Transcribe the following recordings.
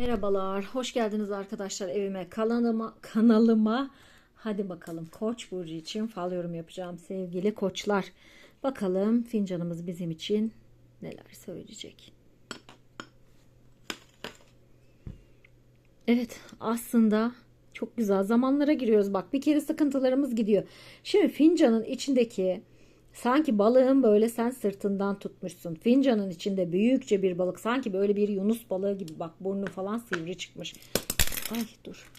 Merhabalar, hoş geldiniz arkadaşlar evime, kanalıma, kanalıma. Hadi bakalım Koç burcu için fal yorum yapacağım sevgili koçlar. Bakalım fincanımız bizim için neler söyleyecek. Evet, aslında çok güzel zamanlara giriyoruz. Bak bir kere sıkıntılarımız gidiyor. Şimdi fincanın içindeki sanki balığın böyle sen sırtından tutmuşsun. Fincanın içinde büyükçe bir balık. Sanki böyle bir yunus balığı gibi. Bak burnu falan sivri çıkmış. Ay dur.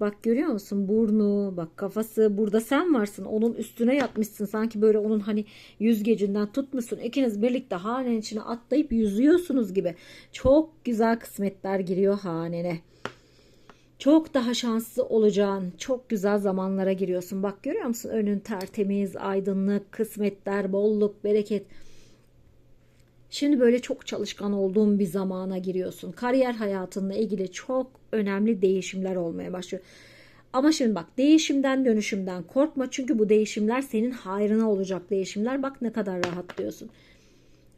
Bak görüyor musun burnu bak kafası burada sen varsın onun üstüne yatmışsın sanki böyle onun hani yüzgecinden tutmuşsun ikiniz birlikte hanenin içine atlayıp yüzüyorsunuz gibi çok güzel kısmetler giriyor hanene çok daha şanslı olacağın çok güzel zamanlara giriyorsun. Bak görüyor musun? Önün tertemiz, aydınlık, kısmetler, bolluk, bereket. Şimdi böyle çok çalışkan olduğun bir zamana giriyorsun. Kariyer hayatınla ilgili çok önemli değişimler olmaya başlıyor. Ama şimdi bak değişimden dönüşümden korkma çünkü bu değişimler senin hayrına olacak değişimler. Bak ne kadar rahatlıyorsun.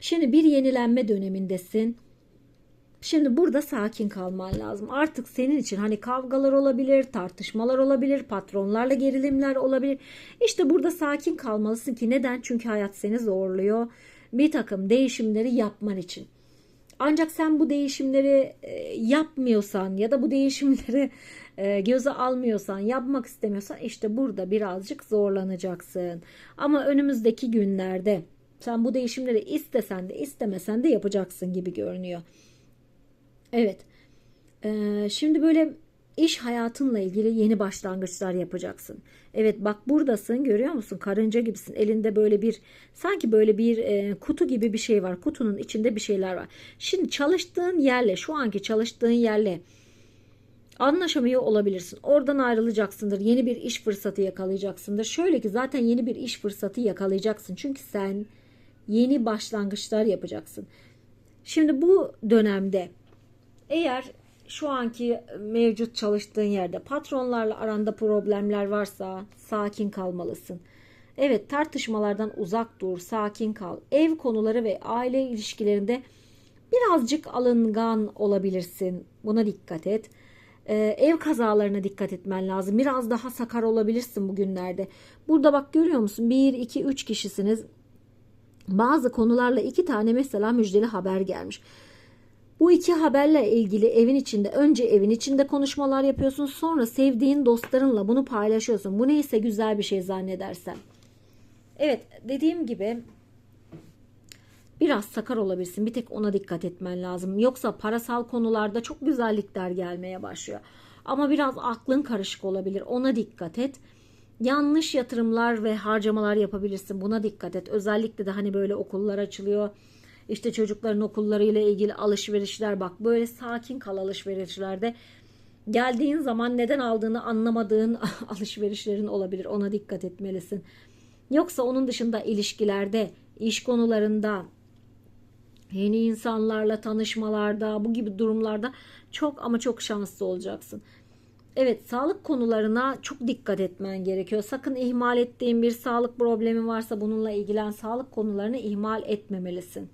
Şimdi bir yenilenme dönemindesin. Şimdi burada sakin kalman lazım. Artık senin için hani kavgalar olabilir, tartışmalar olabilir, patronlarla gerilimler olabilir. İşte burada sakin kalmalısın ki neden? Çünkü hayat seni zorluyor. Bir takım değişimleri yapman için. Ancak sen bu değişimleri e, yapmıyorsan ya da bu değişimleri e, göze almıyorsan, yapmak istemiyorsan işte burada birazcık zorlanacaksın. Ama önümüzdeki günlerde sen bu değişimleri istesen de istemesen de yapacaksın gibi görünüyor. Evet. Ee, şimdi böyle iş hayatınla ilgili yeni başlangıçlar yapacaksın. Evet bak buradasın görüyor musun? Karınca gibisin. Elinde böyle bir sanki böyle bir e, kutu gibi bir şey var. Kutunun içinde bir şeyler var. Şimdi çalıştığın yerle şu anki çalıştığın yerle anlaşamıyor olabilirsin. Oradan ayrılacaksındır. Yeni bir iş fırsatı yakalayacaksındır. Şöyle ki zaten yeni bir iş fırsatı yakalayacaksın. Çünkü sen yeni başlangıçlar yapacaksın. Şimdi bu dönemde eğer şu anki mevcut çalıştığın yerde patronlarla aranda problemler varsa sakin kalmalısın. Evet tartışmalardan uzak dur, sakin kal. Ev konuları ve aile ilişkilerinde birazcık alıngan olabilirsin. Buna dikkat et. Ee, ev kazalarına dikkat etmen lazım. Biraz daha sakar olabilirsin bugünlerde. Burada bak görüyor musun? 1, 2, 3 kişisiniz. Bazı konularla iki tane mesela müjdeli haber gelmiş. Bu iki haberle ilgili evin içinde önce evin içinde konuşmalar yapıyorsun sonra sevdiğin dostlarınla bunu paylaşıyorsun. Bu neyse güzel bir şey zannedersen. Evet dediğim gibi biraz sakar olabilirsin. Bir tek ona dikkat etmen lazım. Yoksa parasal konularda çok güzellikler gelmeye başlıyor. Ama biraz aklın karışık olabilir. Ona dikkat et. Yanlış yatırımlar ve harcamalar yapabilirsin. Buna dikkat et. Özellikle de hani böyle okullar açılıyor işte çocukların okullarıyla ilgili alışverişler bak böyle sakin kal alışverişlerde. Geldiğin zaman neden aldığını anlamadığın alışverişlerin olabilir. Ona dikkat etmelisin. Yoksa onun dışında ilişkilerde, iş konularında, yeni insanlarla tanışmalarda, bu gibi durumlarda çok ama çok şanslı olacaksın. Evet sağlık konularına çok dikkat etmen gerekiyor. Sakın ihmal ettiğin bir sağlık problemi varsa bununla ilgilen sağlık konularını ihmal etmemelisin.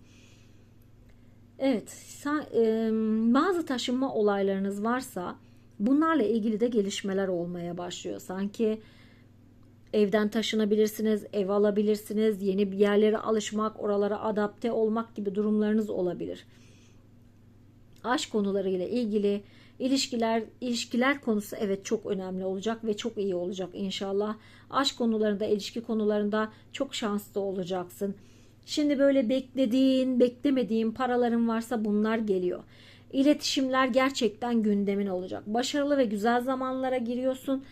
Evet, bazı taşınma olaylarınız varsa bunlarla ilgili de gelişmeler olmaya başlıyor. Sanki evden taşınabilirsiniz, ev alabilirsiniz, yeni bir yerlere alışmak, oralara adapte olmak gibi durumlarınız olabilir. Aşk konularıyla ilgili ilişkiler ilişkiler konusu evet çok önemli olacak ve çok iyi olacak inşallah. Aşk konularında, ilişki konularında çok şanslı olacaksın. Şimdi böyle beklediğin, beklemediğin paraların varsa bunlar geliyor. İletişimler gerçekten gündemin olacak. Başarılı ve güzel zamanlara giriyorsun.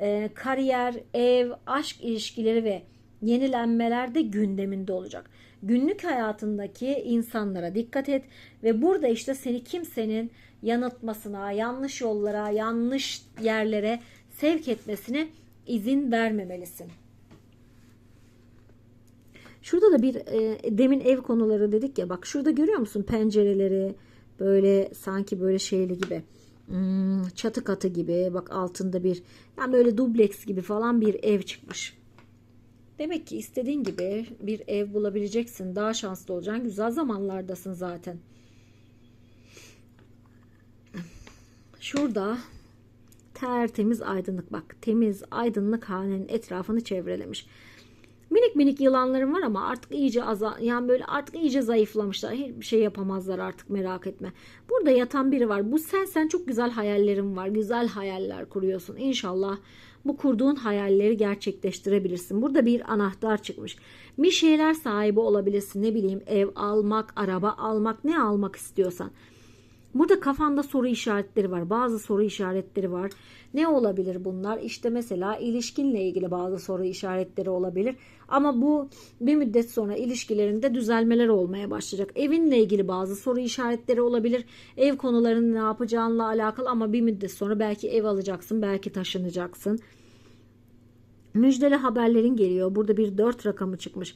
Ee, kariyer, ev, aşk ilişkileri ve yenilenmeler de gündeminde olacak. Günlük hayatındaki insanlara dikkat et ve burada işte seni kimsenin yanıltmasına, yanlış yollara, yanlış yerlere sevk etmesine izin vermemelisin. Şurada da bir e, demin ev konuları dedik ya bak şurada görüyor musun pencereleri böyle sanki böyle şeyli gibi hmm, çatı katı gibi bak altında bir yani böyle dubleks gibi falan bir ev çıkmış. Demek ki istediğin gibi bir ev bulabileceksin. Daha şanslı olacaksın. Güzel zamanlardasın zaten. şurada tertemiz aydınlık bak temiz aydınlık hanenin etrafını çevrelemiş. Minik minik yılanlarım var ama artık iyice aza yani böyle artık iyice zayıflamışlar. Hiçbir şey yapamazlar artık merak etme. Burada yatan biri var. Bu sen sen çok güzel hayallerin var. Güzel hayaller kuruyorsun. İnşallah bu kurduğun hayalleri gerçekleştirebilirsin. Burada bir anahtar çıkmış. Bir şeyler sahibi olabilirsin. Ne bileyim ev almak, araba almak, ne almak istiyorsan. Burada kafanda soru işaretleri var. Bazı soru işaretleri var. Ne olabilir bunlar? İşte mesela ilişkinle ilgili bazı soru işaretleri olabilir. Ama bu bir müddet sonra ilişkilerinde düzelmeler olmaya başlayacak. Evinle ilgili bazı soru işaretleri olabilir. Ev konularını ne yapacağınla alakalı ama bir müddet sonra belki ev alacaksın, belki taşınacaksın. Müjdeli haberlerin geliyor. Burada bir 4 rakamı çıkmış.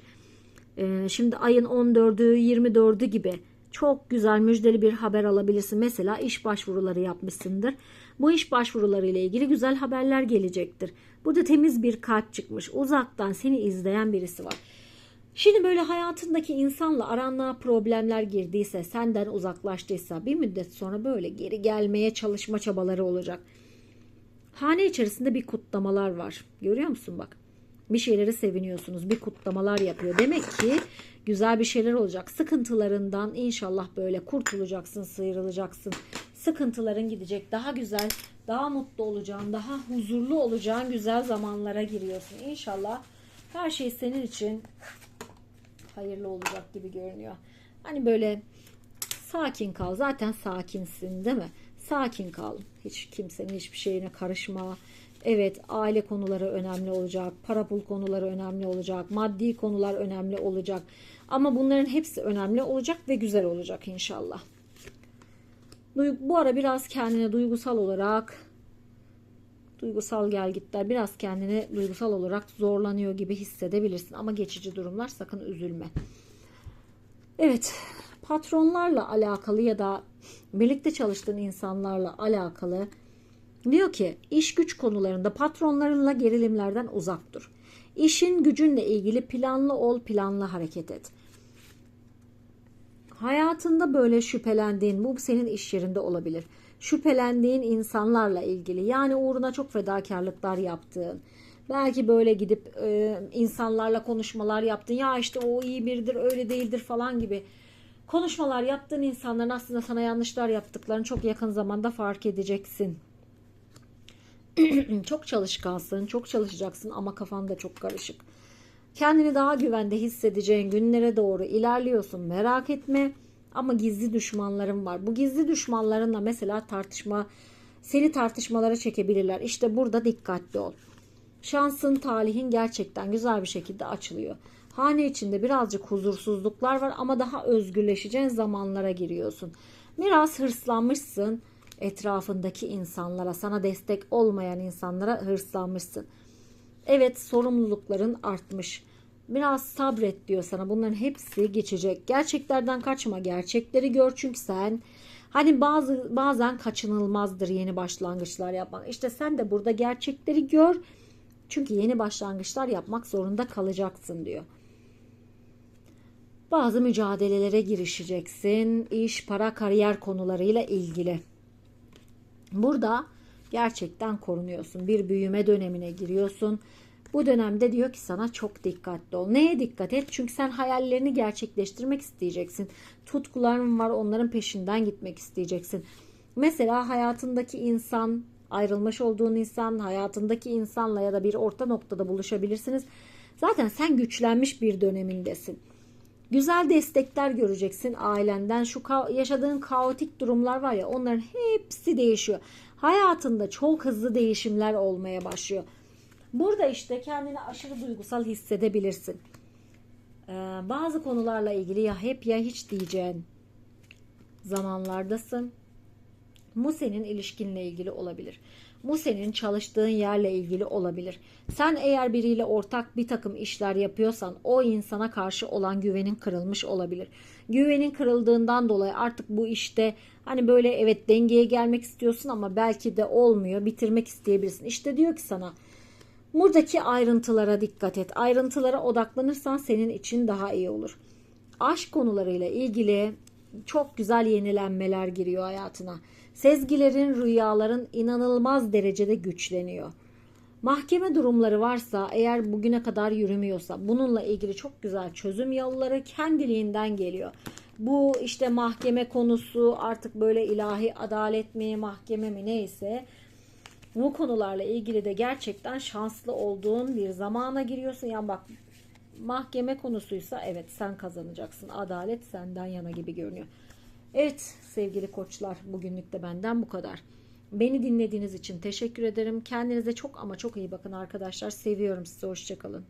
Ee, şimdi ayın 14'ü, 24'ü gibi çok güzel müjdeli bir haber alabilirsin. Mesela iş başvuruları yapmışsındır. Bu iş başvuruları ile ilgili güzel haberler gelecektir. Burada temiz bir kalp çıkmış. Uzaktan seni izleyen birisi var. Şimdi böyle hayatındaki insanla aranlığa problemler girdiyse, senden uzaklaştıysa bir müddet sonra böyle geri gelmeye çalışma çabaları olacak. Hane içerisinde bir kutlamalar var. Görüyor musun bak? Bir şeyleri seviniyorsunuz. Bir kutlamalar yapıyor. Demek ki güzel bir şeyler olacak. Sıkıntılarından inşallah böyle kurtulacaksın, sıyrılacaksın. Sıkıntıların gidecek. Daha güzel, daha mutlu olacağın, daha huzurlu olacağın güzel zamanlara giriyorsun. İnşallah her şey senin için hayırlı olacak gibi görünüyor. Hani böyle sakin kal. Zaten sakinsin değil mi? Sakin kal. Hiç kimsenin hiçbir şeyine karışma. Evet aile konuları önemli olacak. Para pul konuları önemli olacak. Maddi konular önemli olacak. Ama bunların hepsi önemli olacak ve güzel olacak inşallah. Bu ara biraz kendine duygusal olarak duygusal gelgitler biraz kendini duygusal olarak zorlanıyor gibi hissedebilirsin ama geçici durumlar sakın üzülme. Evet patronlarla alakalı ya da birlikte çalıştığın insanlarla alakalı diyor ki iş güç konularında patronlarınla gerilimlerden uzak dur. İşin gücünle ilgili planlı ol, planlı hareket et. Hayatında böyle şüphelendiğin, bu senin iş yerinde olabilir. Şüphelendiğin insanlarla ilgili yani uğruna çok fedakarlıklar yaptığın, belki böyle gidip e, insanlarla konuşmalar yaptın. Ya işte o iyi biridir, öyle değildir falan gibi konuşmalar yaptığın insanların aslında sana yanlışlar yaptıklarını çok yakın zamanda fark edeceksin. çok çalışkansın, çok çalışacaksın ama kafan da çok karışık. Kendini daha güvende hissedeceğin günlere doğru ilerliyorsun. Merak etme. Ama gizli düşmanların var. Bu gizli düşmanlarınla mesela tartışma, seni tartışmalara çekebilirler. İşte burada dikkatli ol. Şansın, talihin gerçekten güzel bir şekilde açılıyor. Hane içinde birazcık huzursuzluklar var ama daha özgürleşeceğin zamanlara giriyorsun. Biraz hırslanmışsın etrafındaki insanlara, sana destek olmayan insanlara hırslanmışsın. Evet sorumlulukların artmış. Biraz sabret diyor sana. Bunların hepsi geçecek. Gerçeklerden kaçma. Gerçekleri gör çünkü sen hani bazı bazen kaçınılmazdır yeni başlangıçlar yapmak. İşte sen de burada gerçekleri gör. Çünkü yeni başlangıçlar yapmak zorunda kalacaksın diyor. Bazı mücadelelere girişeceksin. İş, para, kariyer konularıyla ilgili. Burada gerçekten korunuyorsun. Bir büyüme dönemine giriyorsun. Bu dönemde diyor ki sana çok dikkatli ol. Neye dikkat et? Çünkü sen hayallerini gerçekleştirmek isteyeceksin. Tutkuların var onların peşinden gitmek isteyeceksin. Mesela hayatındaki insan, ayrılmış olduğun insan, hayatındaki insanla ya da bir orta noktada buluşabilirsiniz. Zaten sen güçlenmiş bir dönemindesin. Güzel destekler göreceksin ailenden. Şu ka- yaşadığın kaotik durumlar var ya onların hepsi değişiyor. Hayatında çok hızlı değişimler olmaya başlıyor. Burada işte kendini aşırı duygusal hissedebilirsin. Ee, bazı konularla ilgili ya hep ya hiç diyeceğin zamanlardasın. Bu senin ilişkinle ilgili olabilir. Bu senin çalıştığın yerle ilgili olabilir. Sen eğer biriyle ortak bir takım işler yapıyorsan o insana karşı olan güvenin kırılmış olabilir. Güvenin kırıldığından dolayı artık bu işte hani böyle evet dengeye gelmek istiyorsun ama belki de olmuyor. Bitirmek isteyebilirsin. İşte diyor ki sana Buradaki ayrıntılara dikkat et. Ayrıntılara odaklanırsan senin için daha iyi olur. Aşk konularıyla ilgili çok güzel yenilenmeler giriyor hayatına. Sezgilerin, rüyaların inanılmaz derecede güçleniyor. Mahkeme durumları varsa eğer bugüne kadar yürümüyorsa bununla ilgili çok güzel çözüm yolları kendiliğinden geliyor. Bu işte mahkeme konusu artık böyle ilahi adalet mi mahkeme mi neyse bu konularla ilgili de gerçekten şanslı olduğun bir zamana giriyorsun. Yani bak mahkeme konusuysa evet sen kazanacaksın. Adalet senden yana gibi görünüyor. Evet sevgili koçlar bugünlük de benden bu kadar. Beni dinlediğiniz için teşekkür ederim. Kendinize çok ama çok iyi bakın arkadaşlar. Seviyorum sizi. Hoşçakalın.